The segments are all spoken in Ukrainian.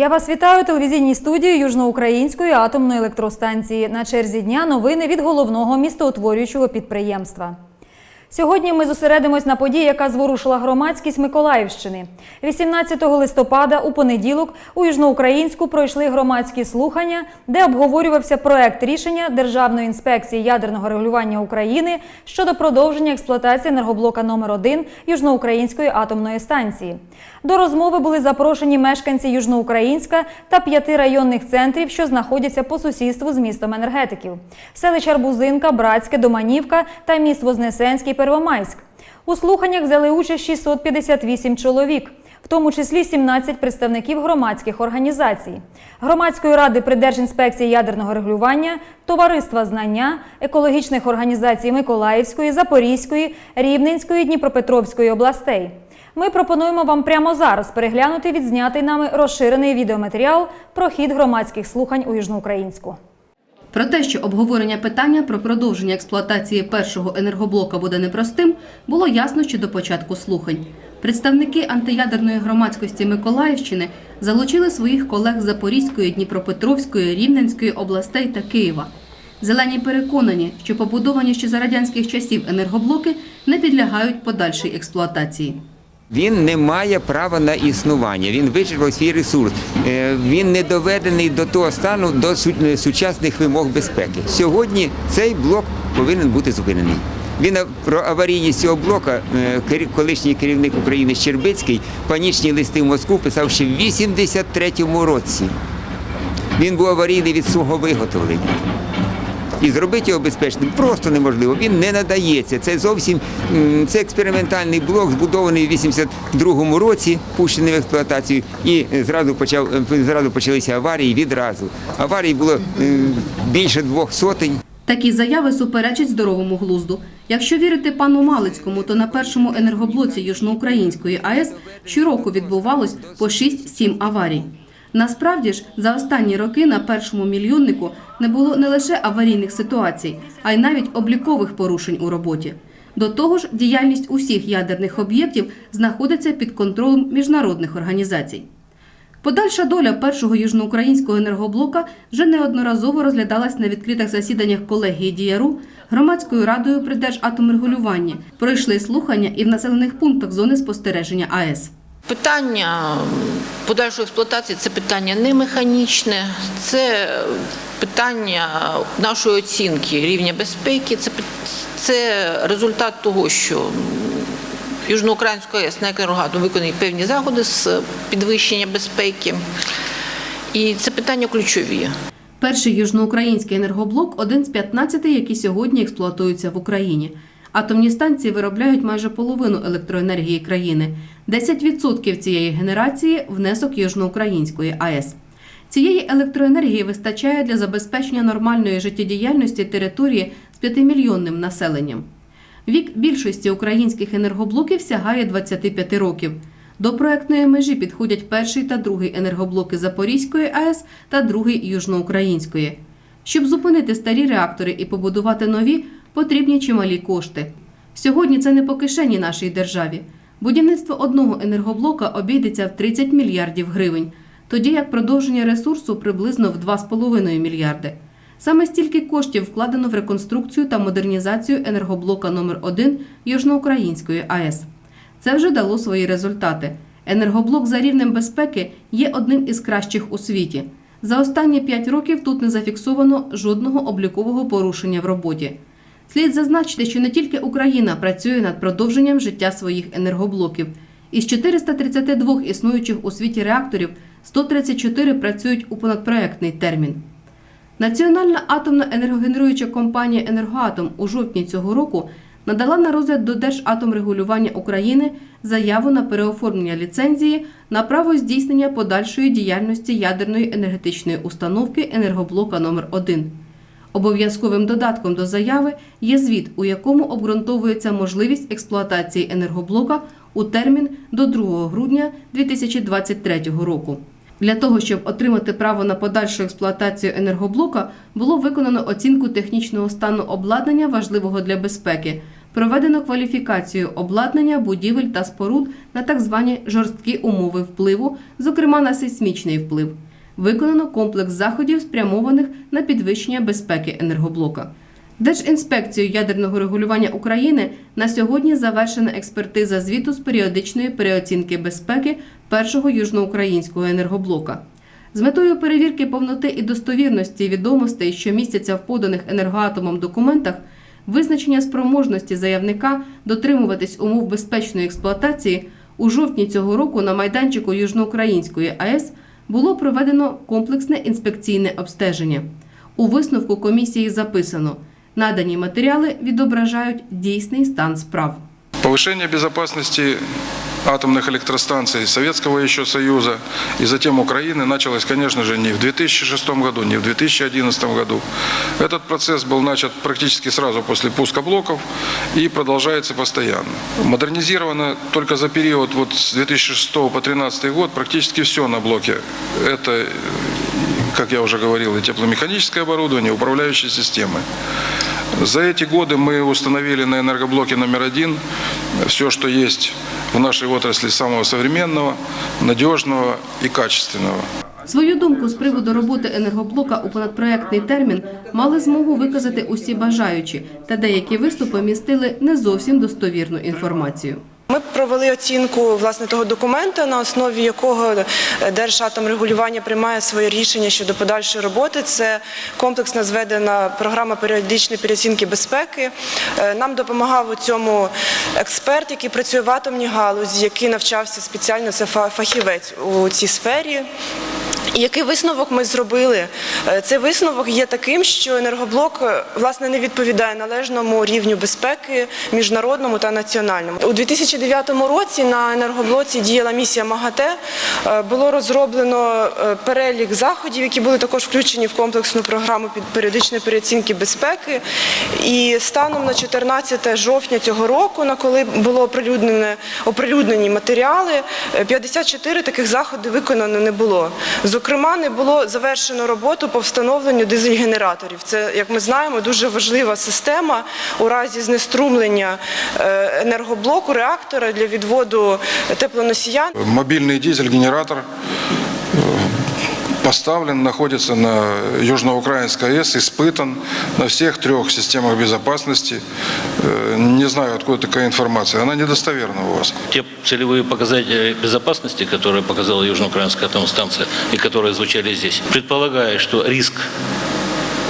Я вас вітаю у телевізійній студії Южноукраїнської атомної електростанції. На черзі дня новини від головного містоутворюючого підприємства. Сьогодні ми зосередимось на події, яка зворушила громадськість Миколаївщини. 18 листопада у понеділок у Южноукраїнську пройшли громадські слухання, де обговорювався проект рішення Державної інспекції ядерного регулювання України щодо продовження експлуатації енергоблока номер 1 Южноукраїнської атомної станції. До розмови були запрошені мешканці Южноукраїнська та п'яти районних центрів, що знаходяться по сусідству з містом енергетиків: селищ Арбузинка, Братське, Доманівка та міст Вознесенський, Первомайськ. У слуханнях взяли участь 658 чоловік, в тому числі 17 представників громадських організацій, громадської ради при Держінспекції ядерного регулювання, товариства знання, екологічних організацій Миколаївської, Запорізької, Рівненської, Дніпропетровської областей. Ми пропонуємо вам прямо зараз переглянути відзнятий нами розширений відеоматеріал про хід громадських слухань у Южноукраїнську. Про те, що обговорення питання про продовження експлуатації першого енергоблока буде непростим, було ясно ще до початку слухань. Представники антиядерної громадськості Миколаївщини залучили своїх колег з Запорізької, Дніпропетровської, Рівненської областей та Києва. Зелені переконані, що побудовані ще за радянських часів енергоблоки не підлягають подальшій експлуатації. Він не має права на існування, він вичерпав свій ресурс. Е, Він не доведений до того стану до е, сучасних вимог безпеки. Сьогодні цей блок повинен бути зупинений. Він про аварійність цього блока, е, колишній керівник України Щербицький, панічні листи в Москву писав ще в 83-му році. Він був аварійний від свого виготовлення. І зробити його безпечним просто неможливо. Він не надається. Це зовсім це експериментальний блок, збудований в 82-му році, пущений в експлуатацію, і зразу почав зразу почалися аварії відразу. Аварій було більше двох сотень. Такі заяви суперечать здоровому глузду. Якщо вірити пану Малицькому, то на першому енергоблоці Южноукраїнської АЕС щороку відбувалось по 6-7 аварій. Насправді ж, за останні роки на першому мільйоннику не було не лише аварійних ситуацій, а й навіть облікових порушень у роботі. До того ж, діяльність усіх ядерних об'єктів знаходиться під контролем міжнародних організацій. Подальша доля першого южноукраїнського енергоблока вже неодноразово розглядалась на відкритих засіданнях колегії Діяру, громадською радою при Держатомрегулюванні. Пройшли слухання і в населених пунктах зони спостереження АЕС. Питання подальшої експлуатації це питання не механічне, це питання нашої оцінки рівня безпеки. Це, це результат того, що Южноукраїнська АЕС на Енергоатом виконує певні заходи з підвищення безпеки. І це питання ключові. Перший южноукраїнський енергоблок один з 15, які сьогодні експлуатуються в Україні. Атомні станції виробляють майже половину електроенергії країни. 10% цієї генерації внесок Южноукраїнської АЕС. Цієї електроенергії вистачає для забезпечення нормальної життєдіяльності території з 5-мільйонним населенням. Вік більшості українських енергоблоків сягає 25 років. До проектної межі підходять перший та другий енергоблоки Запорізької АЕС та другий Южноукраїнської. Щоб зупинити старі реактори і побудувати нові, потрібні чималі кошти. Сьогодні це не по кишені нашій державі. Будівництво одного енергоблока обійдеться в 30 мільярдів гривень, тоді як продовження ресурсу приблизно в 2,5 мільярди. Саме стільки коштів вкладено в реконструкцію та модернізацію енергоблока номер 1 Южноукраїнської АЕС. Це вже дало свої результати. Енергоблок за рівнем безпеки є одним із кращих у світі. За останні 5 років тут не зафіксовано жодного облікового порушення в роботі. Слід зазначити, що не тільки Україна працює над продовженням життя своїх енергоблоків. Із 432 існуючих у світі реакторів 134 працюють у понадпроектний термін. Національна атомна енергогенеруюча компанія Енергоатом у жовтні цього року надала на розгляд до Держатомрегулювання України заяву на переоформлення ліцензії на право здійснення подальшої діяльності ядерної енергетичної установки енергоблока номер 1 Обов'язковим додатком до заяви є звіт, у якому обґрунтовується можливість експлуатації енергоблока у термін до 2 грудня 2023 року. Для того, щоб отримати право на подальшу експлуатацію енергоблока, було виконано оцінку технічного стану обладнання важливого для безпеки, Проведено кваліфікацію обладнання, будівель та споруд на так звані жорсткі умови впливу, зокрема на сейсмічний вплив. Виконано комплекс заходів, спрямованих на підвищення безпеки енергоблока. Держінспекцією ядерного регулювання України на сьогодні завершена експертиза звіту з періодичної переоцінки безпеки першого южноукраїнського енергоблока. З метою перевірки повноти і достовірності відомостей, що містяться в поданих енергоатомом документах, визначення спроможності заявника дотримуватись умов безпечної експлуатації у жовтні цього року на майданчику Южноукраїнської АЕС було проведено комплексне інспекційне обстеження. У висновку комісії записано: надані матеріали відображають дійсний стан справ. Повышение безопасности атомных электростанций Советского еще Союза и затем Украины началось, конечно же, не в 2006 году, не в 2011 году. Этот процесс был начат практически сразу после пуска блоков и продолжается постоянно. Модернизировано только за период вот с 2006 по 2013 год практически все на блоке. Это, как я уже говорил, и тепломеханическое оборудование, и управляющие системы. За эти годы мы установили на энергоблоке номер один все, что есть в нашей отрасли самого современного, надежного и качественного. Свою думку з приводу роботи енергоблока у понадпроектний термін мали змогу виказати усі бажаючі, та деякі виступи містили не зовсім достовірну інформацію. Ми провели оцінку власне того документа, на основі якого Держатомрегулювання приймає своє рішення щодо подальшої роботи. Це комплексно зведена програма періодичної переоцінки безпеки. Е, Нам допомагав у цьому експерт, який працює в атомній галузі, який навчався спеціально, це фа- фахівець у цій сфері. Який висновок ми зробили? Е, Цей висновок є таким, що енергоблок е, власне не відповідає належному рівню безпеки міжнародному та національному. У 2009 році на енергоблоці діяла місія МАГАТЕ. Е, Було розроблено перелік заходів, які були також включені в комплексну програму періодичної переоцінки безпеки. І станом на 14 жовтня цього року, на коли було оприлюднені матеріали, е, 54 таких заходи виконано не було. Зокрема, не було завершено роботу по встановленню дизель-генераторів. Це, як ми знаємо, дуже важлива система у разі знеструмлення е, енергоблоку реактора для відводу теплоносіян. Мобільний дизель-генератор поставлен, находится на Южноукраинской АЭС, испытан на всех трех системах безопасности. Э, Не знаю, откуда такая информация. Она недостоверна у вас. Те целевые показатели безопасности, которые показала Южноукраинская атомная станция и которые звучали здесь, предполагая, что риск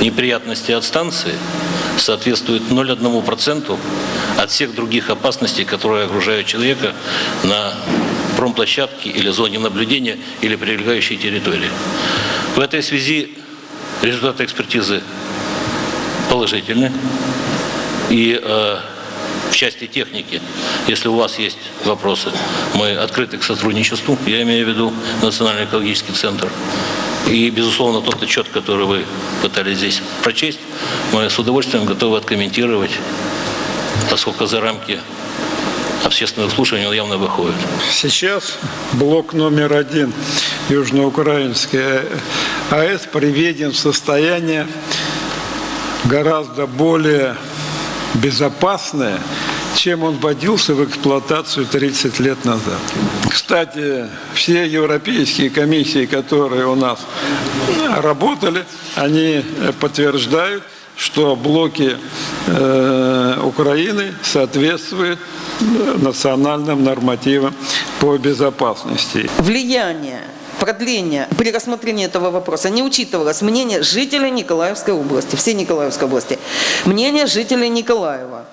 неприятностей от станции соответствует 0,1% от всех других опасностей, которые окружают человека на промплощадке или зоне наблюдения или прилегающей территории. В этой связи результаты экспертизы положительны. И э, в части техники, если у вас есть вопросы, мы открыты к сотрудничеству. Я имею в виду Национальный экологический центр. И, безусловно, тот отчет, который вы пытались здесь прочесть, мы с удовольствием готовы откомментировать, поскольку за рамки общественного слушания он явно выходит. Сейчас блок номер один Южноукраинской АЭС приведен в состояние гораздо более безопасное, чем он вводился в эксплуатацию 30 лет назад. Кстати, все европейские комиссии, которые у нас э, работали, они подтверждают, что блоки э, Украины соответствуют э, национальным нормативам по безопасности. влияние продления при рассмотрении этого вопроса не учитывалось мнение жителей Николаевской области, всей Николаевской области, мнение жителей Николаева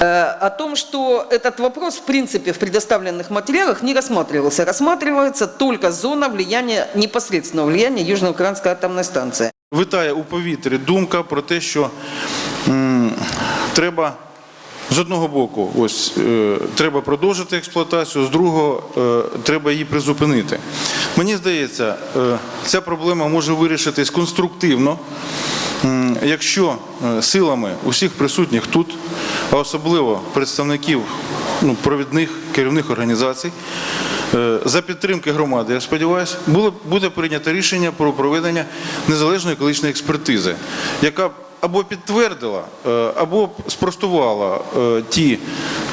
э, о том, что этот вопрос, в принципе, в предоставленных материалах не рассматривался. Рассматривается только зона влияния, непосредственного влияния Южноукраинской атомной станции. Витає у повітрі думка про те, що м, треба з одного боку, ось е, треба продовжити експлуатацію, з другого е, треба її призупинити. Мені здається, е, ця проблема може вирішитись конструктивно, м, якщо е, силами усіх присутніх тут, а особливо представників ну, провідних керівних організацій, Е, За підтримки громади, я сподіваюся, буде прийнято рішення про проведення незалежної екологічної експертизи, яка або підтвердила, е, або спростувала е, ті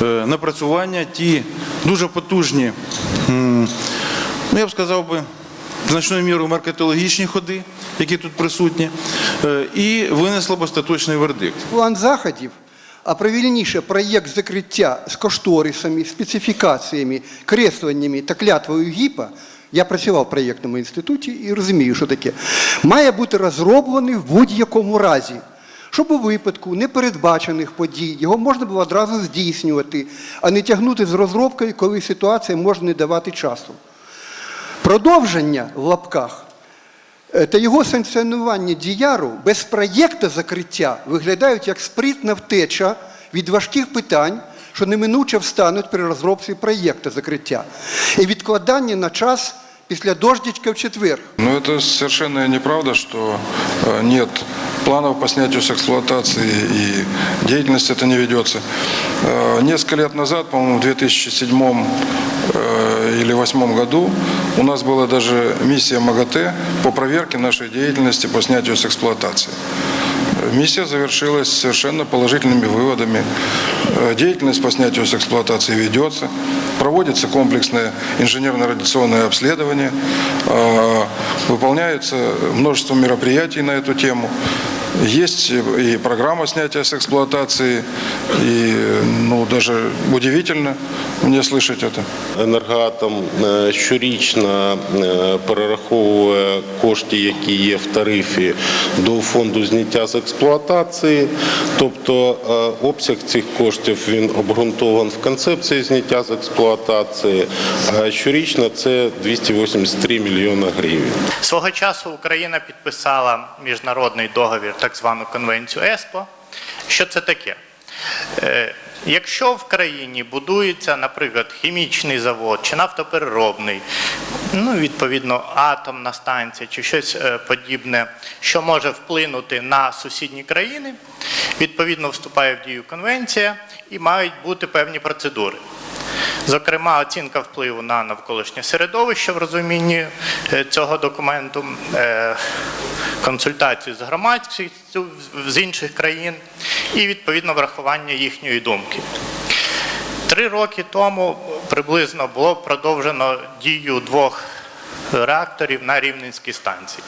е, напрацювання, ті дуже потужні, ну я б сказав би, значною мірою маркетологічні ходи, які тут присутні, е, і винесла б остаточний вердикт. План заходів, а правильніше проєкт закриття з кошторисами, специфікаціями, кресленнями та клятвою ГІПа, я працював в проєктному інституті і розумію, що таке, має бути розроблений в будь-якому разі. Щоб у випадку непередбачених подій його можна було одразу здійснювати, а не тягнути з розробкою, коли ситуація може не давати часу. Продовження в лапках та його санкціонування діяру без проєкту закриття виглядають як спритна втеча від важких питань, що неминуче встануть при розробці проєкту закриття, і відкладання на час після дождичка в четвер. Но это совершенно неправда, что э, нет планов по снятию с эксплуатации и деятельность это не ведется. Э, Несколько лет назад, по-моему, в 2007 э, или 2008 году у нас была даже миссия МАГАТЭ по проверке нашей деятельности по снятию с эксплуатации. Миссия завершилась совершенно положительными выводами. Э, Деятельность по снятию с эксплуатации ведется. Проводится комплексное инженерно-радиационное обследование. Э, Выполняется множество мероприятий на эту тему. Есть и программа снятия с эксплуатации, и ну, даже удивительно мне слышать это. Енергоатом е, щорічно е, перераховує кошти, які є в тарифі, до фонду зняття з експлуатації. Тобто е, обсяг цих коштів він обґрунтований в концепції зняття з експлуатації. А щорічно це 283 мільйони гривень. Свого часу Україна підписала міжнародний договір, так звану конвенцію ЕСПО. Що це таке? Е, Якщо в країні будується, наприклад, хімічний завод чи нафтопереробний, ну відповідно атомна станція чи щось е, подібне, що може вплинути на сусідні країни, відповідно вступає в дію конвенція і мають бути певні процедури. Зокрема, оцінка впливу на навколишнє середовище в розумінні е, цього документу, е, консультації з громадськістю з інших країн і відповідно врахування їхньої думки. Три роки тому приблизно було продовжено дію двох реакторів на Рівненській станції.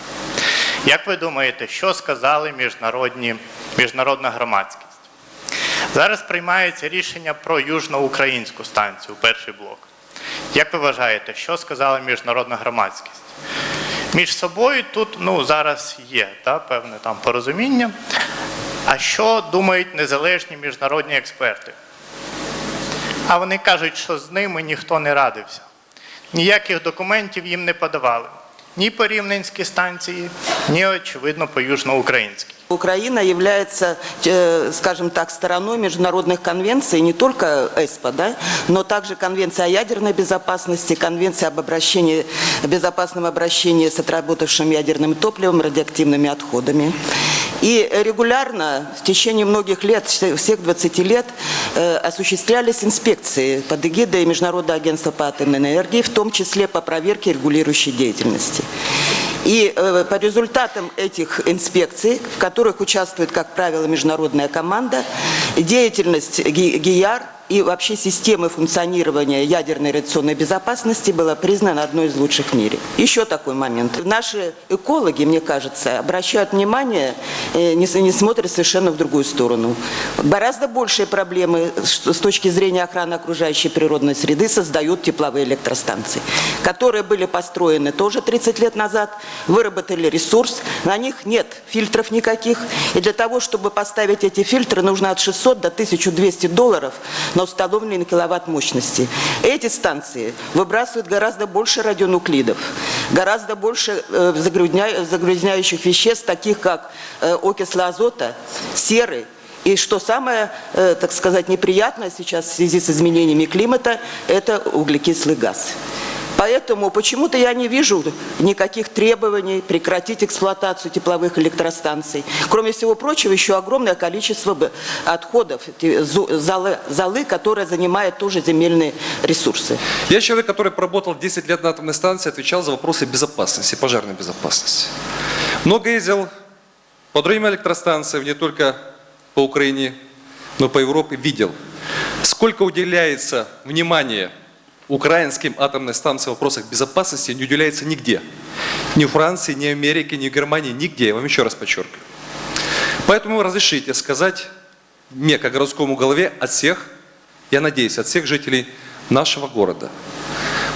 Як ви думаєте, що сказали міжнародні, міжнародна громадськість? Зараз приймається рішення про южноукраїнську станцію, перший блок. Як ви вважаєте, що сказала міжнародна громадськість? Між собою тут ну, зараз є та, певне там порозуміння. А що думають незалежні міжнародні експерти? А вони кажуть, що з ними ніхто не радився. Ніяких документів їм не подавали Ні по Рівненській станції, ні, очевидно, по Южноукраїнській. Украина является, э, скажем так, стороной международных конвенций, не только ЭСПО, да, но также Конвенция о ядерной безопасности, Конвенция об обращении, безопасном обращении с отработавшим ядерным топливом, радиоактивными отходами. И регулярно в течение многих лет, всех 20 лет, э, осуществлялись инспекции под эгидой Международного агентства по атомной энергии, в том числе по проверке регулирующей деятельности. И э, по результатам этих инспекций, в которых участвует, как правило, международная команда, деятельность Ги- ГИЯР и вообще системы функционирования ядерной радиационной безопасности была признана одной из лучших в мире. Еще такой момент. Наши экологи, мне кажется, обращают внимание, э, не, смотрят совершенно в другую сторону. Гораздо большие проблемы с точки зрения охраны окружающей природной среды создают тепловые электростанции, которые были построены тоже 30 лет назад, выработали ресурс, на них нет фильтров никаких, и для того, чтобы поставить эти фильтры, нужно от 600 до 1200 долларов на установленные киловатт мощности. Эти станции выбрасывают гораздо больше радионуклидов, гораздо больше э, загрязня- загрязняющих веществ, таких как э, окислы азота, серы, и что самое, э, так сказать, неприятное сейчас в связи с изменениями климата, это углекислый газ. Поэтому почему-то я не вижу никаких требований прекратить эксплуатацию тепловых электростанций. Кроме всего прочего, еще огромное количество отходов, золы, золы, которые занимают тоже земельные ресурсы. Я человек, который проработал 10 лет на атомной станции, отвечал за вопросы безопасности, пожарной безопасности. Много ездил по другим электростанциям, не только по Украине, но по Европе, видел, сколько уделяется внимания украинским атомным станциям в вопросах безопасности, не уделяется нигде. Ни Франции, ни в Америке, ни Германии, нигде. Я вам еще раз подчеркиваю. Поэтому разрешите сказать мне, как городскому голове, от всех, я надеюсь, от всех жителей нашего города.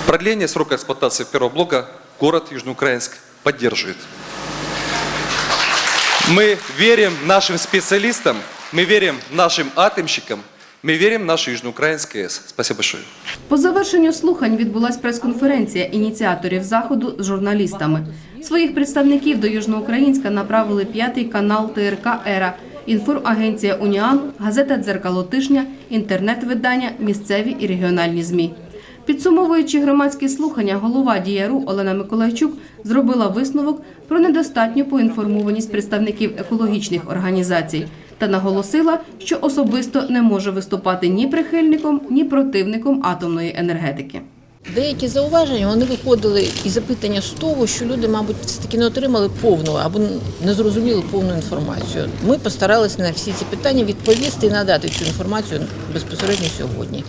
Продление срока эксплуатации первого блока город Южноукраинск поддерживает. Мы верим нашим специалистам, мы верим нашим атомщикам, мы верим в нашу Южноукраинскую АЭС. Спасибо большое. По завершенню слухань відбулася прес-конференція ініціаторів заходу з журналістами. Своїх представників до Южноукраїнська направили п'ятий канал ТРК Ера, інформагенція Уніан, газета Дзеркало тижня, інтернет-видання, місцеві і регіональні змі. Підсумовуючи громадські слухання, голова діяру Олена Миколайчук зробила висновок про недостатню поінформованість представників екологічних організацій та наголосила, що особисто не може виступати ні прихильником, ні противником атомної енергетики. Деякі зауваження вони виходили і запитання з того, що люди, мабуть, все-таки не отримали повну або не зрозуміли повну інформацію. Ми постаралися на всі ці питання відповісти і надати цю інформацію безпосередньо сьогодні.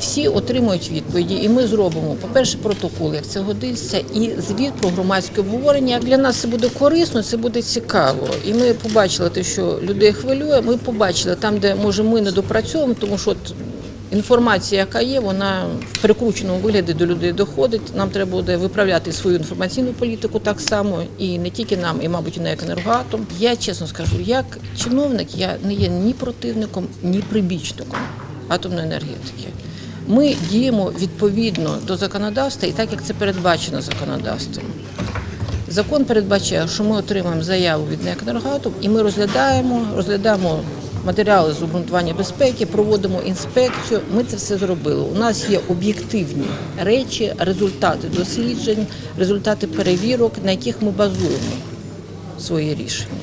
Всі отримують відповіді, і ми зробимо, по-перше, протокол, як це годиться, і звіт про громадське обговорення. Для нас це буде корисно, це буде цікаво. І ми побачили те, що людей хвилює. Ми побачили там, де може ми не допрацьовуємо, тому що от інформація, яка є, вона в перекрученому вигляді до людей доходить. Нам треба буде виправляти свою інформаційну політику так само, і не тільки нам, і мабуть, і на як енергоатом. Я чесно скажу, як чиновник, я не є ні противником, ні прибічником атомної енергетики. Ми діємо відповідно до законодавства і так, як це передбачено законодавством. Закон передбачає, що ми отримаємо заяву від НЕК «Енергоатом» і ми розглядаємо, розглядаємо матеріали з обґрунтування безпеки, проводимо інспекцію. Ми це все зробили. У нас є об'єктивні речі, результати досліджень, результати перевірок, на яких ми базуємо свої рішення.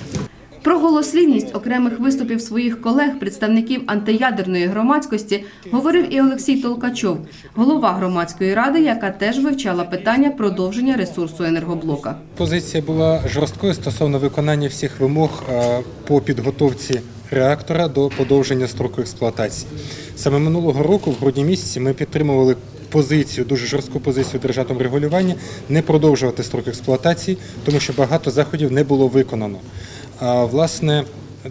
Про голослівність окремих виступів своїх колег, представників антиядерної громадськості, говорив і Олексій Толкачов, голова громадської ради, яка теж вивчала питання продовження ресурсу енергоблока. Позиція була жорсткою стосовно виконання всіх вимог е, по підготовці реактора до подовження строку експлуатації. Саме минулого року, в грудні місяці, ми підтримували позицію, дуже жорстку позицію державного регулювання не продовжувати строк експлуатації, тому що багато заходів не було виконано. А власне.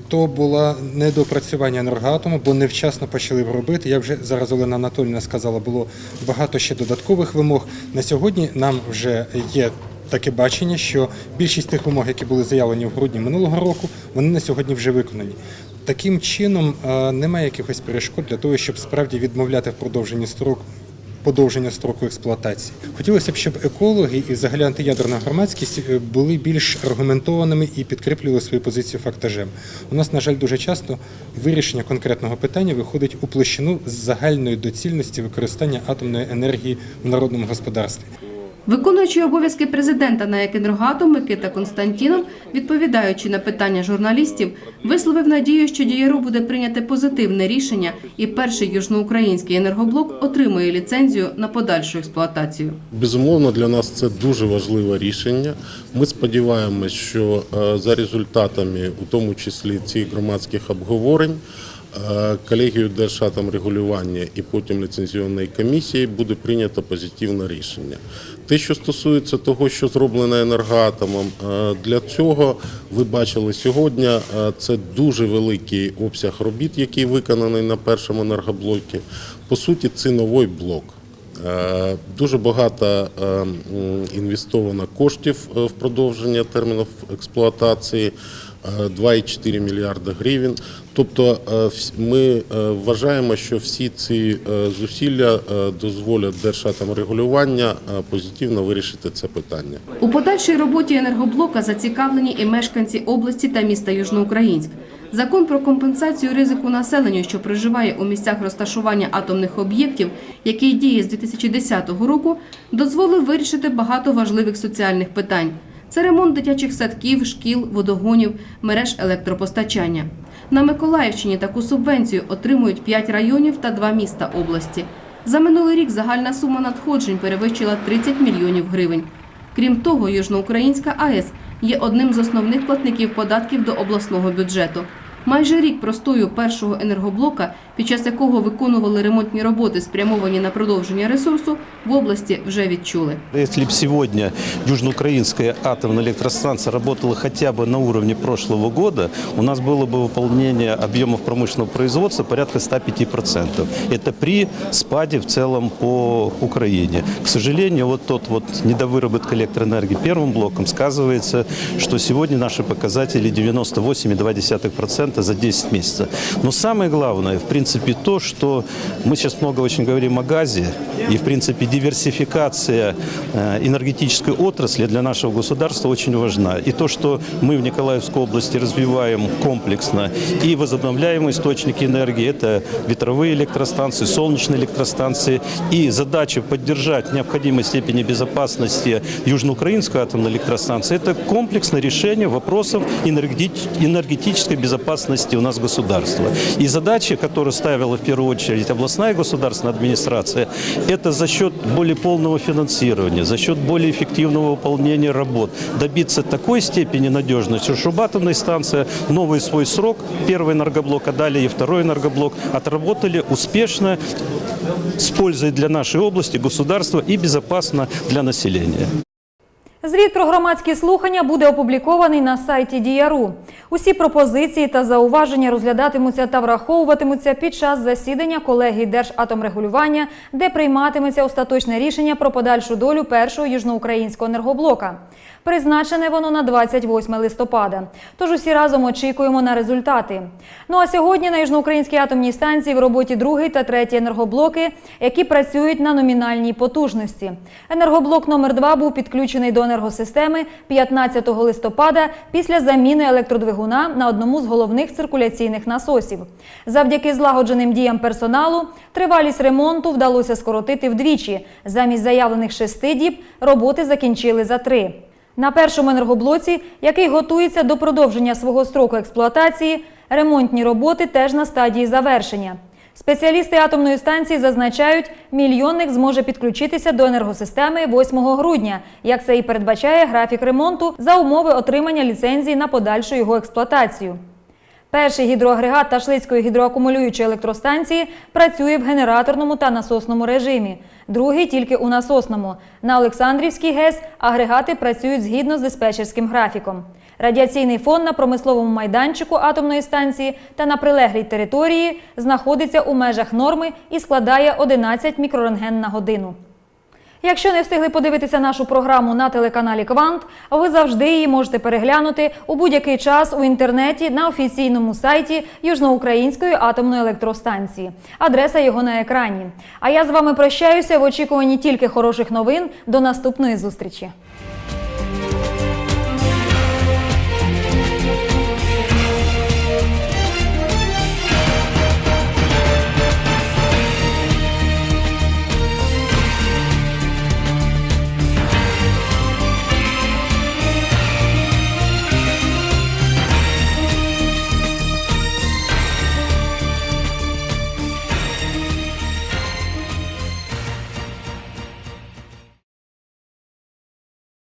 То було недопрацювання енергоатому, бо невчасно почали робити. Як вже зараз Олена Анатолійовна сказала, було багато ще додаткових вимог. На сьогодні нам вже є таке бачення, що більшість тих вимог, які були заявлені в грудні минулого року, вони на сьогодні вже виконані. Таким чином е, немає якихось перешкод для того, щоб справді відмовляти в продовженні строк. Подовження строку експлуатації хотілося б, щоб екологи і взагалі антиядерна громадськість е, були більш аргументованими і підкріплювали свою позицію фактажем. У нас, на жаль, дуже часто вирішення конкретного питання виходить у площину з загальної доцільності використання атомної енергії в народному господарстві. Виконуючий обов'язки президента на «Енергоатом» Микита Константінов, відповідаючи на питання журналістів, висловив надію, що діяру буде прийняте позитивне рішення, і перший южноукраїнський енергоблок отримує ліцензію на подальшу експлуатацію. Безумовно, для нас це дуже важливе рішення. Ми сподіваємось, що е, за результатами, у тому числі цих громадських обговорень, е, колегією Держатомрегулювання і потім ліцензійної комісії буде прийнято позитивне рішення. Те, що стосується того, що зроблено енергоатомом, е, для цього ви бачили сьогодні. е, Це дуже великий обсяг робіт, який виконаний на першому енергоблокі. По суті, це новий блок. Е, Дуже багато е, інвестовано коштів е, в продовження термінів експлуатації. е, 2,4 мільярда гривень. Тобто ми вважаємо, що всі ці зусилля дозволять Держатомрегулювання позитивно вирішити це питання. У подальшій роботі енергоблока зацікавлені і мешканці області та міста Южноукраїнськ. Закон про компенсацію ризику населенню, що проживає у місцях розташування атомних об'єктів, який діє з 2010 року, дозволив вирішити багато важливих соціальних питань. Це ремонт дитячих садків, шкіл, водогонів, мереж електропостачання. На Миколаївщині таку субвенцію отримують 5 районів та 2 міста області. За минулий рік загальна сума надходжень перевищила 30 мільйонів гривень. Крім того, Южноукраїнська АЕС є одним з основних платників податків до обласного бюджету. Майже рік простою першого енергоблока, під час якого виконували ремонтні роботи, спрямовані на продовження ресурсу, в області вже відчули. Если бы сегодня Южноукраинская атомная электростанция работала хотя бы на уровне прошлого года, у нас было бы выполнение объемов промышленного производства порядка 105%. Это при спаде в целом по Украине. К сожалению, вот тот вот недовыработка электроэнергии первым блоком сказывается, что сегодня наши показатели 98,2% За 10 месяцев. Но самое главное, в принципе, то, что мы сейчас много очень говорим о газе, и, в принципе, диверсификация э, энергетической отрасли для нашего государства очень важна. И то, что мы в Николаевской области развиваем комплексно и возобновляемые источники энергии, это ветровые электростанции, солнечные электростанции, и задача поддержать необходимой степени безопасности Южноукраинской атомной электростанции, это комплексное решение вопросов энергетич- энергетической безопасности у нас государства. И задача, которую ставила в первую очередь областная государственная администрация, это за счет более полного финансирования, за счет более эффективного выполнения работ добиться такой степени надежности, чтобы атомная станция новый свой срок, первый энергоблок, а далее и второй энергоблок, отработали успешно с пользой для нашей области, государства и безопасно для населения. Звіт про громадські слухання буде опублікований на сайті Діяру. Усі пропозиції та зауваження розглядатимуться та враховуватимуться під час засідання колегії Держатомрегулювання, де прийматиметься остаточне рішення про подальшу долю першого южноукраїнського енергоблока. Призначене воно на 28 листопада. Тож усі разом очікуємо на результати. Ну а сьогодні на Южноукраїнській атомній станції в роботі другий та третій енергоблоки, які працюють на номінальній потужності. Енергоблок номер 2 був підключений до енергосистеми 15 листопада після заміни електродвигуна на одному з головних циркуляційних насосів. Завдяки злагодженим діям персоналу тривалість ремонту вдалося скоротити вдвічі. Замість заявлених шести діб роботи закінчили за три. На першому енергоблоці, який готується до продовження свого строку експлуатації, ремонтні роботи теж на стадії завершення. Спеціалісти атомної станції зазначають, мільйонник зможе підключитися до енергосистеми 8 грудня, як це і передбачає графік ремонту за умови отримання ліцензії на подальшу його експлуатацію. Перший гідроагрегат Ташлицької гідроакумулюючої електростанції працює в генераторному та насосному режимі. Другий тільки у насосному. На Олександрівській ГЕС агрегати працюють згідно з диспетчерським графіком. Радіаційний фон на промисловому майданчику атомної станції та на прилеглій території знаходиться у межах норми і складає 11 мікрорентген на годину. Якщо не встигли подивитися нашу програму на телеканалі Квант, ви завжди її можете переглянути у будь-який час у інтернеті на офіційному сайті Южноукраїнської атомної електростанції. Адреса його на екрані. А я з вами прощаюся в очікуванні тільки хороших новин. До наступної зустрічі.